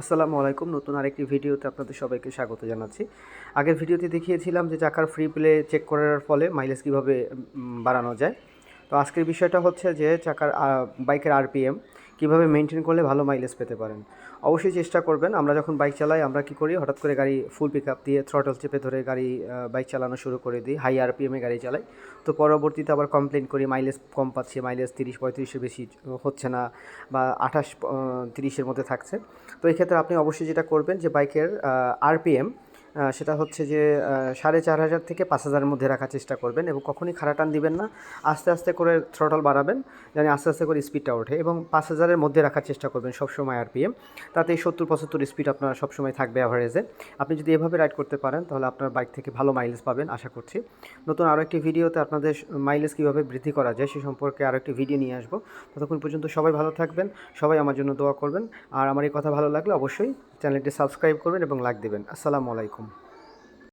আসসালামু আলাইকুম। নতুন আরেকটি ভিডিওতে আপনাদের সবাইকে স্বাগত জানাচ্ছি। আগের ভিডিওতে দেখিয়েছিলাম যে চাকার ফ্রি প্লে চেক করার ফলে মাইলেজ কীভাবে বাড়ানো যায়। তো আজকের বিষয়টা হচ্ছে যে চাকার বাইকের আরপিএম কীভাবে মেনটেন করলে ভালো মাইলেজ পেতে পারেন? অবশ্যই চেষ্টা করবেন। আমরা যখন বাইক চালাই, আমরা কি করি? হঠাৎ করে গাড়ি ফুল পিক আপ দিয়ে থ্রটল চেপে ধরে গাড়ি বাইক চালানো শুরু করে দিই। হাই আরপিএমে গাড়ি চালাই। তো পরবর্তীতে আবার কমপ্লেন করি মাইলেজ কম পাচ্ছি মাইলেজ তিরিশ, পঁয়ত্রিশের বেশি হচ্ছে না বা আঠাশ তিরিশের মধ্যে থাকছে। তো এই ক্ষেত্রে আপনি অবশ্যই যেটা করবেন যে বাইকের আরপিএম সেটা হচ্ছে যে সাড়ে চার হাজার থেকে পাঁচ হাজারের মধ্যে রাখার চেষ্টা করবেন এবং কখনই খাড়া টান দিবেন না। আস্তে আস্তে করে থ্রটল বাড়াবেন, যেন আস্তে আস্তে করে স্পিডটা ওঠে এবং পাঁচ হাজারের মধ্যে রাখার চেষ্টা করবেন সবসময় আর আরপিএম তাতে সত্তর, পঁচাত্তর স্পিড আপনার সবসময় থাকবে অ্যাভারেজে আপনি যদি এভাবে রাইড করতে পারেন, তাহলে আপনার বাইক থেকে ভালো মাইলেজ পাবেন, আশা করছি। নতুন আরও একটি ভিডিওতে আপনাদের মাইলেজ কীভাবে বৃদ্ধি করা যায়, সে সম্পর্কে আরও একটি ভিডিও নিয়ে আসব। ততক্ষণ পর্যন্ত সবাই ভালো থাকবেন, সবাই আমার জন্য দোয়া করবেন। আর আমার এই কথা ভালো লাগলে অবশ্যই চ্যানেলটি সাবস্ক্রাইব করবেন এবং লাইক দেবেন। আসসালামু আলাইকুম।